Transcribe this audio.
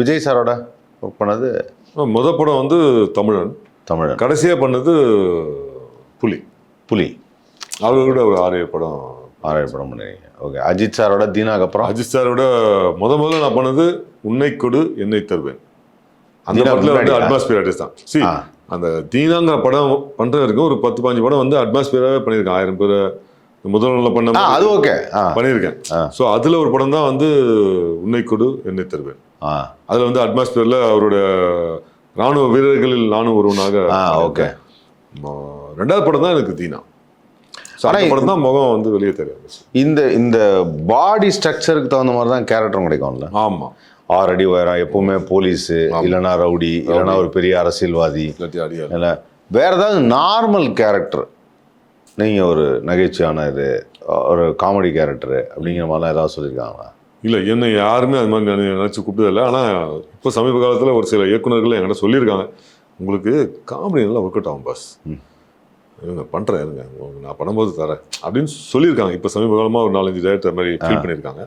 விஜய் சாரோட ஒர்க் பண்ணது முத படம் வந்து தமிழன். தமிழன். கடைசியாக பண்ணது புலி. புலி. அவரோட ஒரு ஆறு ஏழு படம். ஆறாயிரம் படம் பண்ணிருக்கீங்க. ஓகே அஜித் சாரோட தீனாக்கு அப்புறம் அஜித் சாரோட முத முதல்ல நான் பண்ணது உன்னை கொடு என்னை தருவேன். அந்த படத்துல வந்து? அட்மாஸ்பியர் ஆர்டிஸ்ட் தான். சி. அந்த தீனாங்கிற படம் பண்ற வரைக்கும் ஒரு பத்து பாஞ்சு படம் வந்து அட்மாஸ்பியராகவே பண்ணியிருக்கேன். ஆயிரம் பேர் முதல்ல பண்ண அது ஓகே பண்ணியிருக்கேன். ஸோ அதுல ஒரு படம் தான் வந்து உன்னை கொடு என்னை தருவேன். அதுல வந்து அட்மாஸ்பியர்ல அவரோட ராணுவ வீரர்களில் நானும் ஒருவனாக ஓகே. ரெண்டாவது படம் தான் எனக்கு தீனா. படம் தான் முகம் வந்து வெளியே தெரியும் இந்த இந்த பாடி ஸ்ட்ரக்சருக்கு தகுந்த மாதிரி தான் கேரக்டரும் கிடைக்கும்ல? ஆமா. ஆறு அடி உயரம் எப்பவுமே போலீஸு இல்லைன்னா ரவுடி இல்லைன்னா ஒரு பெரிய அரசியல்வாதி. இல்லை வேற ஏதாவது நார்மல் கேரக்டர் நீங்கள் ஒரு நகைச்சுவையான இது ஒரு காமெடி கேரக்டர் அப்படிங்கிற மாதிரிலாம் ஏதாவது சொல்லியிருக்காங்களா? இல்ல என்னை யாருமே அது மாதிரி நினை- நினைச்சு கூப்பிட்டதில்ல ஆனா இப்போ சமீப காலத்துல ஒரு சில இயக்குனர்கள் என்கிட்ட சொல்லியிருக்காங்க. உங்களுக்கு காமெடி நல்லா ஒர்க் அவுட் ஆகும் பாஸ் இருங்க பண்றேன் இருங்க. நான் பண்ணும்போது தரேன். அப்படின்னு சொல்லியிருக்காங்க. இப்போ சமீப காலமா ஒரு நாலஞ்சு டேரக்டர் மாதிரி ஃபீல் பண்ணியிருக்காங்க.